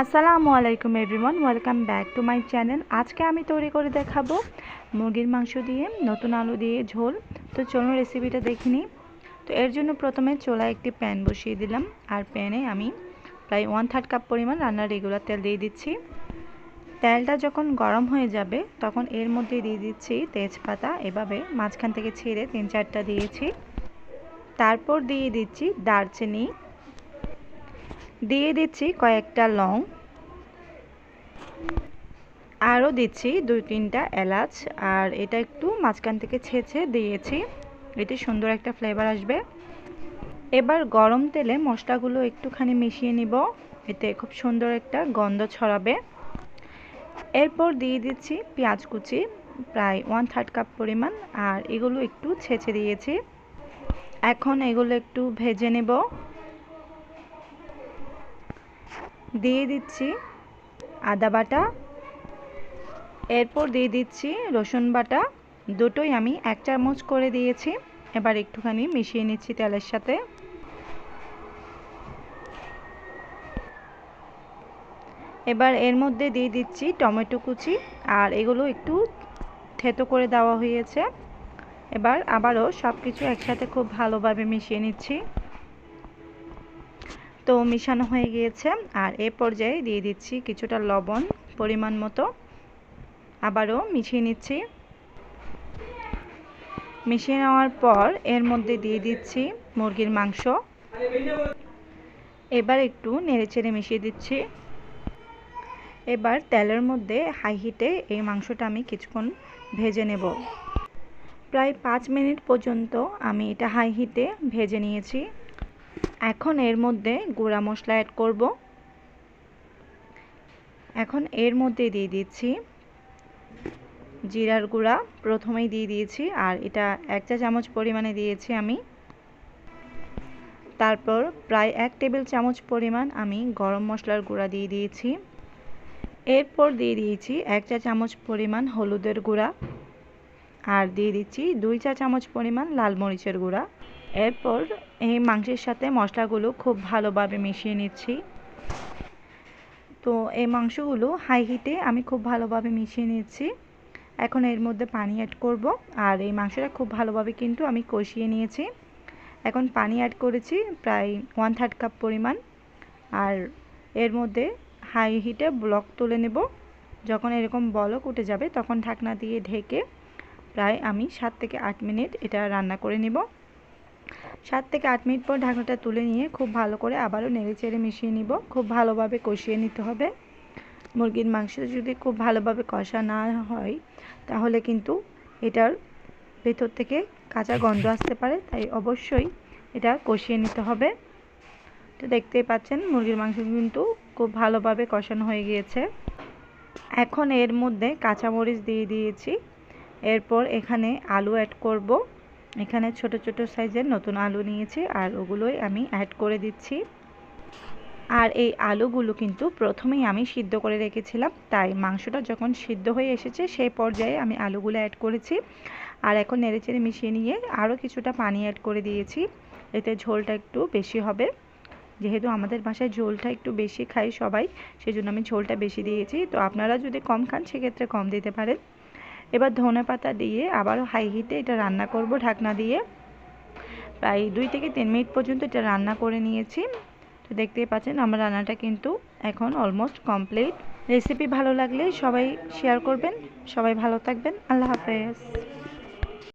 আসসালামু আলাইকুম everyone, welcome back to my channel. আজকে আমি তৈরি করে দেখাবো মুরগির মাংস দিয়ে নতুন আলু দিয়ে ঝোল। তো চলুন রেসিপিটা দেখে নিই। তো এর জন্য প্রথমে চোলা একটি প্যান বসিয়ে দিলাম। আর প্যানে আমি প্রায় ওয়ান থার্ড কাপ পরিমাণ রান্নার রেগুলার তেল দিয়ে দিচ্ছি। তেলটা যখন গরম হয়ে যাবে, তখন এর মধ্যে দিয়ে দিচ্ছি তেজপাতা। এভাবে মাঝখান থেকে ছেড়ে তিন চারটা দিয়েছি। তারপর দিয়ে দিচ্ছি দারচিনি। দিয়ে দিচ্ছি কয়েকটা লং। আরও দিচ্ছি দুই তিনটা এলাচ। আর এটা একটু মাঝখান থেকে ছেঁচে দিয়েছি। এতে সুন্দর একটা ফ্লেভার আসবে। এবার গরম তেলে মশলাগুলো একটুখানি মিশিয়ে নিব। এতে খুব সুন্দর একটা গন্ধ ছড়াবে। এরপর দিয়ে দিচ্ছি পেঁয়াজ কুচি, প্রায় ওয়ান থার্ড কাপ পরিমাণ। আর এগুলো একটু ছেঁচে দিয়েছি। এখন এগুলো একটু ভেজে নেব। দিয়ে দিচ্ছি আদা বাটা। এরপর দিয়ে দিচ্ছি রসুন বাটা। দুটোই আমি এক চামচ করে দিয়েছি। এবার একটুখানি মিশিয়ে নিচ্ছি তেলের সাথে। এবার এর মধ্যে দিয়ে দিচ্ছি টমেটো কুচি। আর এগুলো একটু থেতো করে দেওয়া হয়েছে। এবার আবারও সব কিছু একসাথে খুব ভালোভাবে মিশিয়ে নিচ্ছি। তো মিশানো হয়ে গিয়েছে। আর এ পর্যায়ে দিয়ে দিচ্ছি কিছুটা লবণ পরিমাণ মতো। আবারও মিশিয়ে নিচ্ছি। মিশিয়ে নেওয়ার পর এর মধ্যে দিয়ে দিচ্ছি মুরগির মাংস। এবার একটু নেড়েচেড়ে মিশিয়ে দিচ্ছি। এবার তেলের মধ্যে হাই হিটে এই মাংসটা আমি কিছুক্ষণ ভেজে নেব। প্রায় পাঁচ মিনিট পর্যন্ত আমি এটা হাই হিটে ভেজে নিয়েছি। এখন এর মধ্যে গুঁড়া মশলা অ্যাড করব। এখন এর মধ্যে দিয়ে দিচ্ছি জিরার গুঁড়া। প্রথমেই দিয়ে দিয়েছি আর এটা এক চা চামচ পরিমাণে দিয়েছি আমি। তারপর প্রায় এক টেবিল চামচ পরিমাণ আমি গরম মশলার গুঁড়া দিয়ে দিয়েছি। এরপর দিয়ে দিয়েছি এক চা চামচ পরিমাণ হলুদের গুঁড়া। আর দিয়ে দিচ্ছি দুই চা চামচ পরিমাণ লাল মরিচের গুঁড়া। এরপর এই মাংসের সাথে মশলাগুলো খুব ভালোভাবে মিশিয়ে নিচ্ছি। তো এই মাংসগুলো হাই হিটে আমি খুব ভালোভাবে মিশিয়ে নিচ্ছি। এখন এর মধ্যে পানি অ্যাড করব। আর এই মাংসটা খুব ভালোভাবে কিন্তু আমি কষিয়ে নিয়েছি। এখন পানি অ্যাড করেছি প্রায় ওয়ান থার্ড কাপ পরিমাণ। আর এর মধ্যে হাই হিটে ব্লক তুলে নেব। যখন এরকম বলক উঠে যাবে, তখন ঢাকনা দিয়ে ঢেকে প্রায় আমি সাত থেকে আট মিনিট এটা রান্না করে নেব। সাত থেকে আট মিনিট পর ঢাকনাটা তুলে নিয়ে খুব ভালো করে আবারও নেড়ে চেড়ে মিশিয়ে নিব। খুব ভালোভাবে কষিয়ে নিতে হবে। মুরগির মাংস যদি খুব ভালোভাবে কষা না হয়, তাহলে কিন্তু এটার ভেতর থেকে কাঁচা গন্ধ আসতে পারে, তাই অবশ্যই এটা কষিয়ে নিতে হবে। তো দেখতেই পাচ্ছেন, মুরগির মাংস কিন্তু খুব ভালোভাবে কষানো হয়ে গিয়েছে। এখন এর মধ্যে কাঁচামরিচ দিয়ে দিয়েছি। এরপর এখানে আলু অ্যাড করব। এখানে ছোট ছোট সাইজের নতুন আলু নিয়েছি আর ওগুলোই আমি অ্যাড করে দিচ্ছি। আর এই আলুগুলো কিন্তু প্রথমেই আমি সিদ্ধ করে রেখেছিলাম, তাই মাংসটা যখন সিদ্ধ হয়ে এসেছে সেই পর্যায়ে আমি আলুগুলো অ্যাড করেছি। আর এখন নেড়েচেড়ে মিশিয়ে নিয়ে আরও কিছুটা পানি অ্যাড করে দিয়েছি, এতে ঝোলটা একটু বেশি হবে। যেহেতু আমাদের বাসায় ঝোলটা একটু বেশি খাই সবাই, সেজন্য আমি ঝোলটা বেশি দিয়েছি। তো আপনারা যদি কম খান, সেক্ষেত্রে কম দিতে পারেন। এবার ধনে পাতা দিয়ে আবারও হাই হিটে এটা রান্না করব, ঢাকনা দিয়ে। প্রায় দুই থেকে তিন মিনিট পর্যন্ত এটা রান্না করে নিয়েছি। তো দেখতেই পাচ্ছেন, আমার রান্নাটা কিন্তু এখন অলমোস্ট কমপ্লিট রেসিপি ভালো লাগলে সবাই শেয়ার করবেন। সবাই ভালো থাকবেন। আল্লাহ হাফেজ।